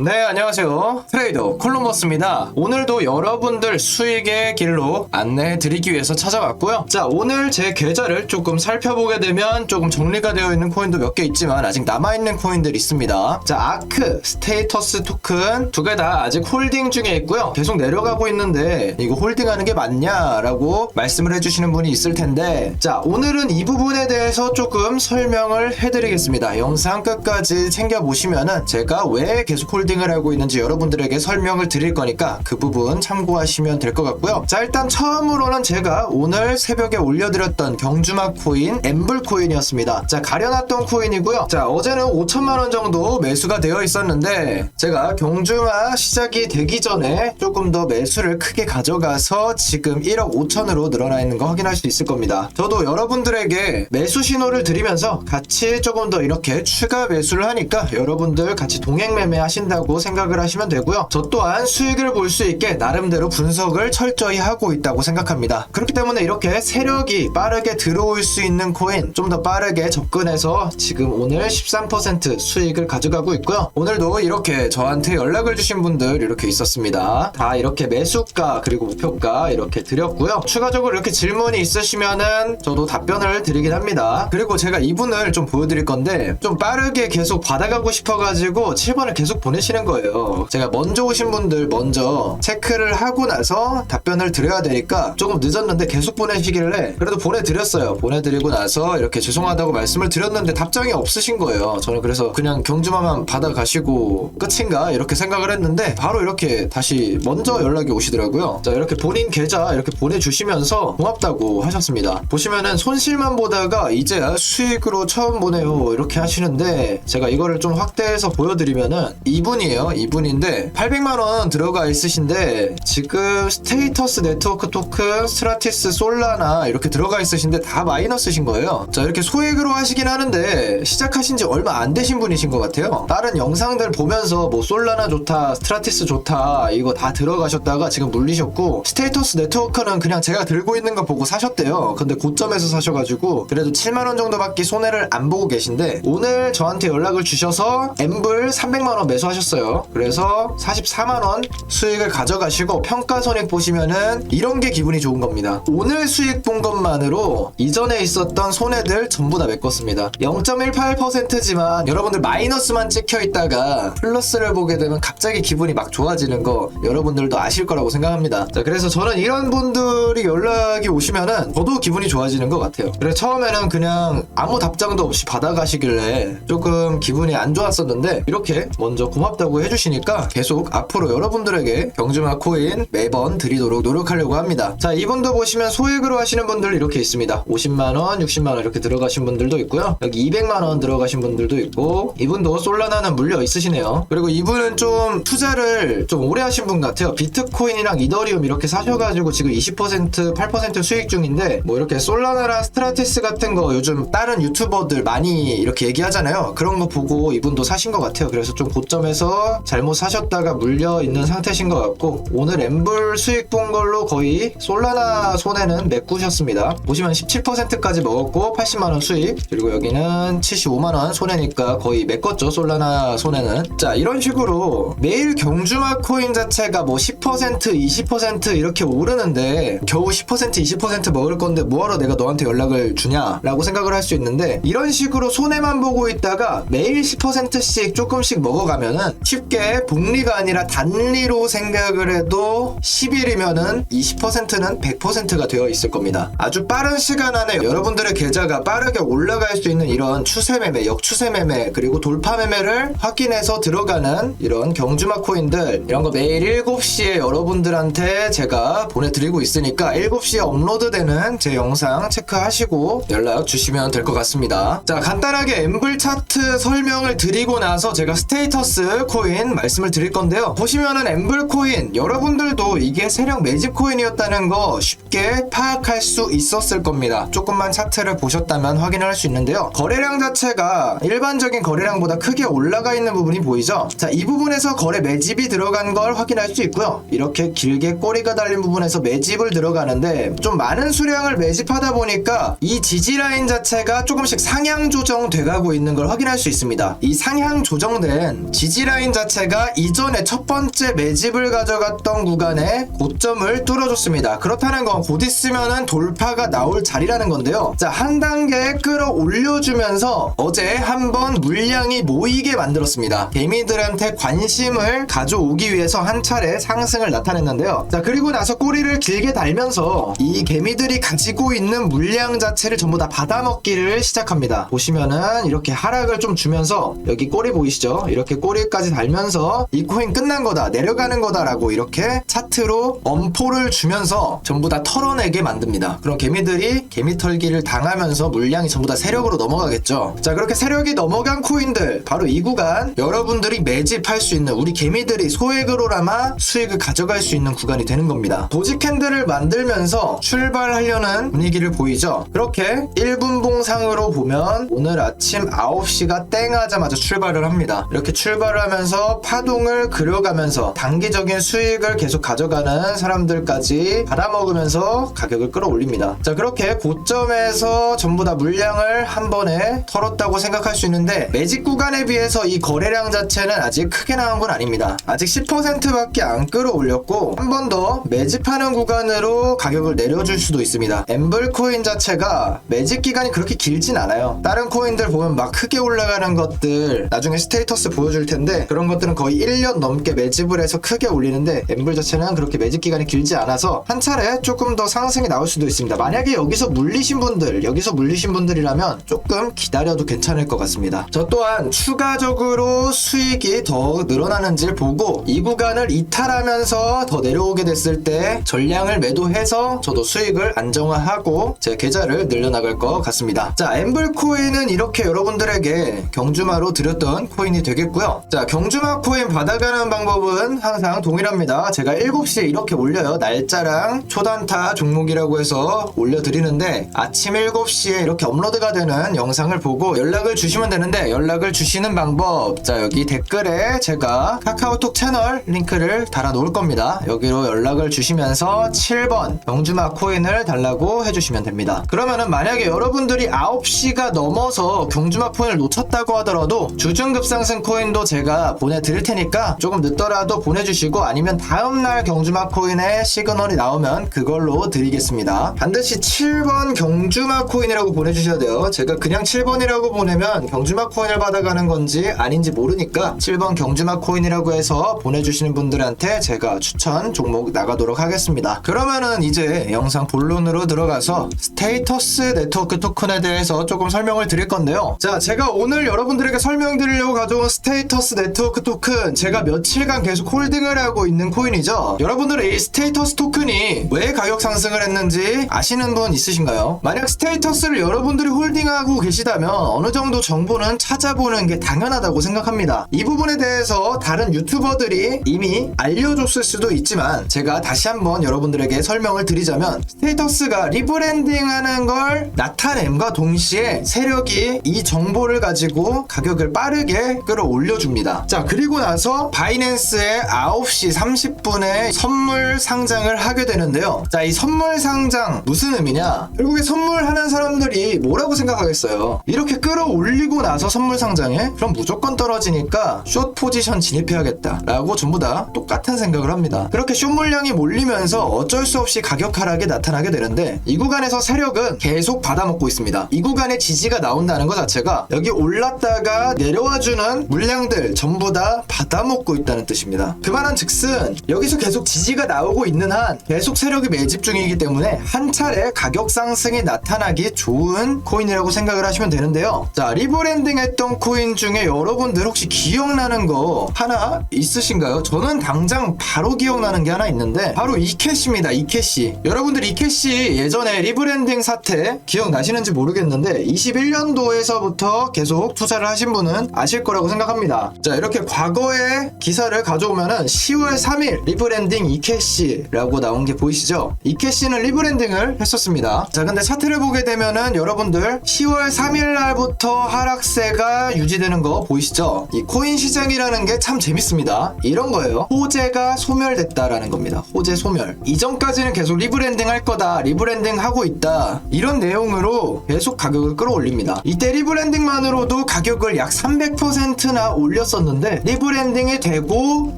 네, 안녕하세요. 트레이더 콜럼버스입니다. 오늘도 여러분들 수익의 길로 안내해 드리기 위해서 찾아왔고요. 자, 오늘 제 계좌를 조금 살펴보게 되면 조금 정리가 되어 있는 코인도 몇 개 있지만 아직 남아있는 코인들 있습니다. 자, 아크, 스테이터스 토큰 두 개 다 아직 홀딩 중에 있고요. 계속 내려가고 있는데 이거 홀딩하는 게 맞냐라고 말씀을 해주시는 분이 있을 텐데 자, 오늘은 이 부분에 대해서 조금 설명을 해드리겠습니다. 영상 끝까지 챙겨보시면은 제가 왜 계속 홀딩 을 하고 있는지 여러분들에게 설명을 드릴 거니까 그 부분 참고하시면 될 것 같고요. 자, 일단 처음으로는 제가 오늘 새벽에 올려드렸던 경주막 코인, 엠블 코인이었습니다. 자, 가려놨던 코인이고요. 자, 어제는 5천만 원 정도 매수가 되어 있었는데 제가 경주막 시작이 되기 전에 조금 더 매수를 크게 가져가서 지금 1억 5천으로 늘어나 있는 거 확인할 수 있을 겁니다. 저도 여러분들에게 매수 신호를 드리면서 같이 조금 더 이렇게 추가 매수를 하니까 여러분들 같이 동행 매매 하신다 고 생각을 하시면 되고요. 저 또한 수익을 볼 수 있게 나름대로 분석을 철저히 하고 있다고 생각합니다. 그렇기 때문에 이렇게 세력이 빠르게 들어올 수 있는 코인 좀 더 빠르게 접근해서 지금 오늘 13% 수익을 가져가고 있고요. 오늘도 이렇게 저한테 연락을 주신 분들 이렇게 있었습니다. 다 이렇게 매수가 그리고 목표가 이렇게 드렸고요. 추가적으로 이렇게 질문이 있으시면은 저도 답변을 드리긴 합니다. 그리고 제가 이분을 좀 보여드릴 건데 좀 빠르게 계속 받아가고 싶어가지고 7번을 계속 보내시 는 거예요. 제가 먼저 오신 분들 먼저 체크를 하고 나서 답변을 드려야 되니까 조금 늦었는데 계속 보내시길래 그래도 보내드렸어요. 보내드리고 나서 이렇게 죄송하다고 말씀을 드렸는데 답장이 없으신 거예요. 저는 그래서 그냥 경주마만 받아가시고 끝인가 이렇게 생각을 했는데 바로 이렇게 다시 먼저 연락이 오시더라고요. 자 이렇게 본인 계좌 이렇게 보내주시면서 고맙다고 하셨습니다. 보시면은 손실만 보다가 이제야 수익으로 처음 보내요 이렇게 하시는데 제가 이거를 좀 확대해서 보여드리면은 이분 이에요. 이분인데 800만 원 들어가 있으신데 지금 스테이터스 네트워크 토큰, 스트라티스, 솔라나 이렇게 들어가 있으신데 다 마이너스신 거예요. 자 이렇게 소액으로 하시긴 하는데 시작하신 지 얼마 안 되신 분이신 것 같아요. 다른 영상들 보면서 뭐 솔라나 좋다, 스트라티스 좋다 이거 다 들어가셨다가 지금 물리셨고 스테이터스 네트워크는 그냥 제가 들고 있는 거 보고 사셨대요. 근데 고점에서 사셔가지고 그래도 7만 원 정도밖에 손해를 안 보고 계신데 오늘 저한테 연락을 주셔서 엠블 300만 원 매수하셨어요. 그래서 44만 원 수익을 가져가시고 평가 손익 보시면은 이런 게 기분이 좋은 겁니다. 오늘 수익 본 것만으로 이전에 있었던 손해들 전부 다 메꿨습니다. 0.18%지만 여러분들 마이너스만 찍혀 있다가 플러스를 보게 되면 갑자기 기분이 막 좋아지는 거 여러분들도 아실 거라고 생각합니다. 자, 그래서 저는 이런 분들이 연락이 오시면은 저도 기분이 좋아지는 것 같아요. 그래서 처음에는 그냥 아무 답장도 없이 받아가시길래 조금 기분이 안 좋았었는데 이렇게 먼저 고맙 다고 해주시니까 계속 앞으로 여러분들에게 경주마 코인 매번 드리도록 노력하려고 합니다. 자, 이분도 보시면 소액으로 하시는 분들 이렇게 있습니다. 50만원, 60만원 이렇게 들어가신 분들도 있고요. 여기 200만원 들어가신 분들도 있고 이분도 솔라나는 물려 있으시네요. 그리고 이분은 좀 투자를 좀 오래 하신 분 같아요. 비트코인이랑 이더리움 이렇게 사셔가지고 지금 20% 8% 수익 중인데 뭐 이렇게 솔라나랑 스트라티스 같은 거 요즘 다른 유튜버들 많이 이렇게 얘기하잖아요. 그런 거 보고 이분도 사신 것 같아요. 그래서 좀 고점에서 잘못 사셨다가 물려 있는 상태신 것 같고 오늘 엠블 수익 본 걸로 거의 솔라나 손해는 메꾸셨습니다. 보시면 17%까지 먹었고 80만원 수익 그리고 여기는 75만원 손해니까 거의 메꿨죠 솔라나 손해는 자 이런 식으로 매일 경주마 코인 자체가 뭐 10% 20% 이렇게 오르는데 겨우 10% 20% 먹을 건데 뭐하러 내가 너한테 연락을 주냐 라고 생각을 할 수 있는데 이런 식으로 손해만 보고 있다가 매일 10%씩 조금씩 먹어가면은 쉽게 복리가 아니라 단리로 생각을 해도 10일이면은 이 10%는 100%가 되어 있을 겁니다. 아주 빠른 시간 안에 여러분들의 계좌가 빠르게 올라갈 수 있는 이런 추세 매매, 역추세 매매, 그리고 돌파 매매를 확인해서 들어가는 이런 경주마 코인들 이런 거 매일 7시에 여러분들한테 제가 보내드리고 있으니까 7시에 업로드되는 제 영상 체크하시고 연락 주시면 될 것 같습니다. 자, 간단하게 엠블 차트 설명을 드리고 나서 제가 스테이터스 코인 말씀을 드릴 건데요. 보시면은 엠블 코인 여러분들도 이게 세력 매집 코인이었다는 거 쉽게 파악할 수 있었을 겁니다. 조금만 차트를 보셨다면 확인할 수 있는데요. 거래량 자체가 일반적인 거래량보다 크게 올라가 있는 부분이 보이죠? 자, 이 부분에서 거래 매집이 들어간 걸 확인할 수 있고요. 이렇게 길게 꼬리가 달린 부분에서 매집을 들어가는데 좀 많은 수량을 매집하다 보니까 이 지지 라인 자체가 조금씩 상향 조정돼 가고 있는 걸 확인할 수 있습니다. 이 상향 조정된 지지 라인 자체가 이전에 첫 번째 매집을 가져갔던 구간에 고점을 뚫어줬습니다. 그렇다는 건 곧 있으면은 돌파가 나올 자리라는 건데요. 자, 한 단계 끌어올려주면서 어제 한번 물량이 모이게 만들었습니다. 개미들한테 관심을 가져오기 위해서 한 차례 상승을 나타냈는데요. 자, 그리고 나서 꼬리를 길게 달면서 이 개미들이 가지고 있는 물량 자체를 전부 다 받아먹기를 시작합니다. 보시면은 이렇게 하락을 좀 주면서 여기 꼬리 보이시죠? 이렇게 꼬리 까지 달면서 이 코인 끝난 거다, 내려가는 거다라고 이렇게 차트로 엄포를 주면서 전부 다 털어내게 만듭니다. 그럼 개미들이 개미 털기를 당하면서 물량이 전부 다 세력으로 넘어가겠죠. 자, 그렇게 세력이 넘어간 코인들 바로 이 구간 여러분들이 매집할 수 있는 우리 개미들이 소액으로나마 수익을 가져갈 수 있는 구간이 되는 겁니다. 도지 캔들을 만들면서 출발하려는 분위기를 보이죠. 그렇게 1분 봉상으로 보면 오늘 아침 9시가 땡 하자마자 출발을 합니다. 이렇게 출발을 하면서 파동을 그려가면서 단기적인 수익을 계속 가져가는 사람들까지 받아먹으면서 가격을 끌어올립니다. 자, 그렇게 고점에서 전부 다 물량을 한 번에 털었다고 생각할 수 있는데 매직 구간에 비해서 이 거래량 자체는 아직 크게 나온 건 아닙니다. 아직 10%밖에 안 끌어올렸고 한 번 더 매집하는 구간으로 가격을 내려줄 수도 있습니다. 엠블 코인 자체가 매집 기간이 그렇게 길진 않아요. 다른 코인들 보면 막 크게 올라가는 것들 나중에 스테이터스 보여줄 텐데 그런 것들은 거의 1년 넘게 매집을 해서 크게 올리는데 엠블 자체는 그렇게 매집 기간이 길지 않아서 한 차례 조금 더 상승이 나올 수도 있습니다. 만약에 여기서 물리신 분들, 여기서 물리신 분들이라면 조금 기다려도 괜찮을 것 같습니다. 저 또한 추가적으로 수익이 더 늘어나는지를 보고 이 구간을 이탈하면서 더 내려오게 됐을 때 전량을 매도해서 저도 수익을 안정화하고 제 계좌를 늘려나갈 것 같습니다. 자, 엠블 코인은 이렇게 여러분들에게 경주마로 드렸던 코인이 되겠고요. 자, 경주마 코인 받아가는 방법은 항상 동일합니다. 제가 7시에 이렇게 올려요. 날짜랑 초단타 종목이라고 해서 올려드리는데 아침 7시에 이렇게 업로드가 되는 영상을 보고 연락을 주시면 되는데 연락을 주시는 방법 자 여기 댓글에 제가 카카오톡 채널 링크를 달아 놓을 겁니다. 여기로 연락을 주시면서 7번 경주마 코인을 달라고 해주시면 됩니다. 그러면은 만약에 여러분들이 9시가 넘어서 경주마 코인을 놓쳤다고 하더라도 주중급상승 코인도 제가 보내드릴 테니까 조금 늦더라도 보내주시고 아니면 다음날 경주마 코인의 시그널이 나오면 그걸로 드리겠습니다. 반드시 7번 경주마 코인이라고 보내주셔야 돼요. 제가 그냥 7번이라고 보내면 경주마 코인을 받아가는 건지 아닌지 모르니까 7번 경주마 코인이라고 해서 보내주시는 분들한테 제가 추천 종목 나가도록 하겠습니다. 그러면은 이제 영상 본론으로 들어가서 스테이터스 네트워크 토큰에 대해서 조금 설명을 드릴 건데요. 자, 제가 오늘 여러분들에게 설명드리려고 가져온 스테이터스 네트워크 토큰 제가 며칠간 계속 홀딩을 하고 있는 코인이죠. 여러분들은 이 스테이터스 토큰이 왜 가격 상승을 했는지 아시는 분 있으신가요? 만약 스테이터스를 여러분들이 홀딩하고 계시다면 어느 정도 정보는 찾아보는 게 당연하다고 생각합니다. 이 부분에 대해서 다른 유튜버들이 이미 알려줬을 수도 있지만 제가 다시 한번 여러분들에게 설명을 드리자면 스테이터스가 리브랜딩하는 걸 나타냄과 동시에 세력이 이 정보를 가지고 가격을 빠르게 끌어올려줍니다. 자 그리고 나서 바이낸스에 9시 30분에 선물 상장을 하게 되는데요. 자 이 선물 상장 무슨 의미냐? 결국에 선물하는 사람들이 뭐라고 생각하겠어요? 이렇게 끌어올리고 나서 선물 상장에 그럼 무조건 떨어지니까 숏 포지션 진입해야겠다 라고 전부 다 똑같은 생각을 합니다. 그렇게 숏 물량이 몰리면서 어쩔 수 없이 가격 하락이 나타나게 되는데 이 구간에서 세력은 계속 받아먹고 있습니다. 이 구간에 지지가 나온다는 것 자체가 여기 올랐다가 내려와주는 물량들 전부 다 받아먹고 있다는 뜻입니다. 그 말은 즉슨 여기서 계속 지지가 나오고 있는 한 계속 세력이 매집 중이기 때문에 한 차례 가격 상승이 나타나기 좋은 코인이라고 생각을 하시면 되는데요. 자, 리브랜딩 했던 코인 중에 여러분들 혹시 기억나는 거 하나 있으신가요? 저는 당장 바로 기억나는 게 하나 있는데 바로 이캐시입니다. 이캐시. 여러분들 이캐시 예전에 리브랜딩 사태 기억나시는지 모르겠는데 21년도에서부터 계속 투자를 하신 분은 아실 거라고 생각합니다. 자, 이렇게 과거의 기사를 가져오면은 10월 3일 리브랜딩 이캐시라고 나온 게 보이시죠? 이캐시는 리브랜딩을 했었습니다. 자, 근데 차트를 보게 되면은 여러분들 10월 3일 날부터 하락세가 유지되는 거 보이시죠? 이 코인 시장이라는 게 참 재밌습니다. 이런 거예요. 호재가 소멸됐다라는 겁니다. 호재 소멸. 이전까지는 계속 리브랜딩 할 거다. 리브랜딩 하고 있다. 이런 내용으로 계속 가격을 끌어올립니다. 이때 리브랜딩만으로도 가격을 약 300%나 올랐었 는데 리브랜딩이 되고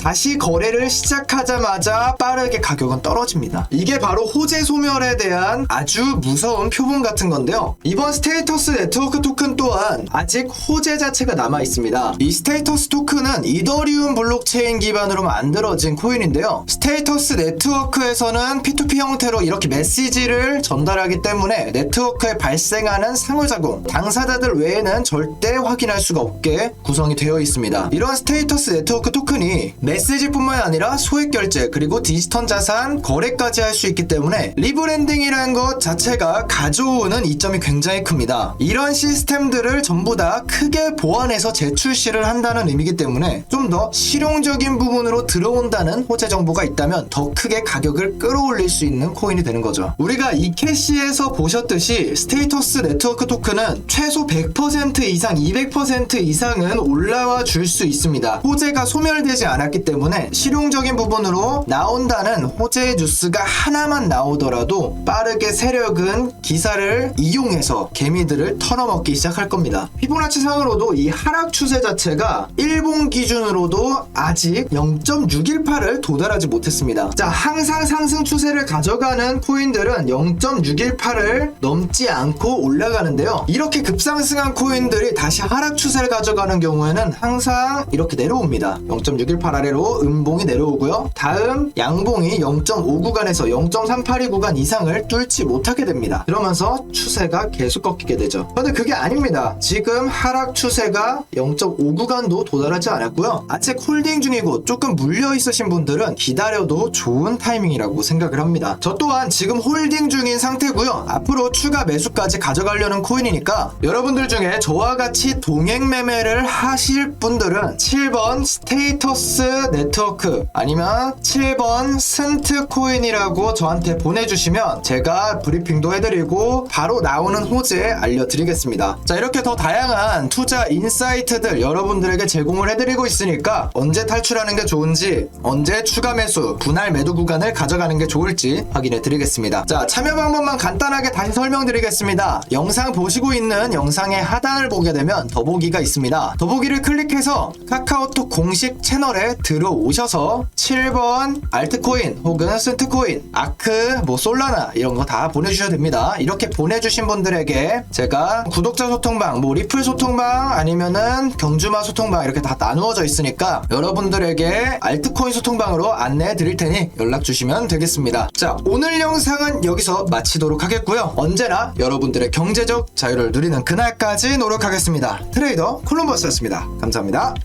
다시 거래를 시작하자마자 빠르게 가격은 떨어집니다. 이게 바로 호재 소멸에 대한 아주 무서운 표본 같은 건데요. 이번 스테이터스 네트워크 토큰 또한 아직 호재 자체가 남아 있습니다. 이 스테이터스 토큰은 이더리움 블록체인 기반으로 만들어진 코인인데요. 스테이터스 네트워크에서는 P2P 형태로 이렇게 메시지를 전달하기 때문에 네트워크에 발생하는 상호작용, 당사자들 외에는 절대 확인할 수가 없게 구성이 되어 있습니다. 이런 스테이터스 네트워크 토큰이 메시지뿐만 아니라 소액 결제 그리고 디지털 자산 거래까지 할 수 있기 때문에 리브랜딩이라는 것 자체가 가져오는 이점이 굉장히 큽니다. 이런 시스템들을 전부 다 크게 보완해서 재출시를 한다는 의미이기 때문에 좀 더 실용적인 부분으로 들어온다는 호재 정보가 있다면 더 크게 가격을 끌어올릴 수 있는 코인이 되는 거죠. 우리가 이캐시에서 보셨듯이 스테이터스 네트워크 토큰은 최소 100% 이상, 200% 이상은 올라와 줄 수 있습니다. 호재가 소멸되지 않았기 때문에 실용적인 부분으로 나온다는 호재 뉴스가 하나만 나오더라도 빠르게 세력은 기사를 이용해서 개미들을 털어먹기 시작할 겁니다. 피보나치 상으로도 이 하락 추세 자체가 일본 기준으로도 아직 0.618을 도달하지 못했습니다. 자, 항상 상승 추세를 가져가는 코인들은 0.618을 넘지 않고 올라가는데요. 이렇게 급상승한 코인들이 다시 하락 추세를 가져가는 경우에는 항상 이렇게 내려옵니다. 0.618 아래로 음봉이 내려오고요. 다음 양봉이 0.5 구간에서 0.382 구간 이상을 뚫지 못하게 됩니다. 그러면서 추세가 계속 꺾이게 되죠. 근데 그게 아닙니다. 지금 하락 추세가 0.5 구간도 도달하지 않았고요. 아직 홀딩 중이고 조금 물려 있으신 분들은 기다려도 좋은 타이밍이라고 생각을 합니다. 저 또한 지금 홀딩 중인 상태고요. 앞으로 추가 매수까지 가져가려는 코인이니까 여러분들 중에 저와 같이 동행 매매를 하실 분들은 7번 스테이터스 네트워크 아니면 7번 스ን트 코인이라고 저한테 보내주시면 제가 브리핑도 해드리고 바로 나오는 호재 알려드리겠습니다. 자 이렇게 더 다양한 투자 인사이트들 여러분들에게 제공을 해드리고 있으니까 언제 탈출하는 게 좋은지 언제 추가 매수 분할 매도 구간을 가져가는 게 좋을지 확인해 드리겠습니다. 자 참여 방법만 간단하게 다시 설명드리겠습니다. 영상 보시고 있는 영상의 하단을 보게 되면 더보기가 있습니다. 더보기를 클릭해서 카카오톡 공식 채널에 들어오셔서 7번 알트코인 혹은 스ን트코인 아크 뭐 솔라나 이런 거 다 보내주셔도 됩니다. 이렇게 보내주신 분들에게 제가 구독자 소통방 뭐 리플 소통방 아니면은 경주마 소통방 이렇게 다 나누어져 있으니까 여러분들에게 알트코인 소통방으로 안내해 드릴 테니 연락 주시면 되겠습니다. 자 오늘 영상은 여기서 마치도록 하겠고요. 언제나 여러분들의 경제적 자유를 누리는 그날까지 노력하겠습니다. 트레이더 콜럼버스였습니다. 감사합니다.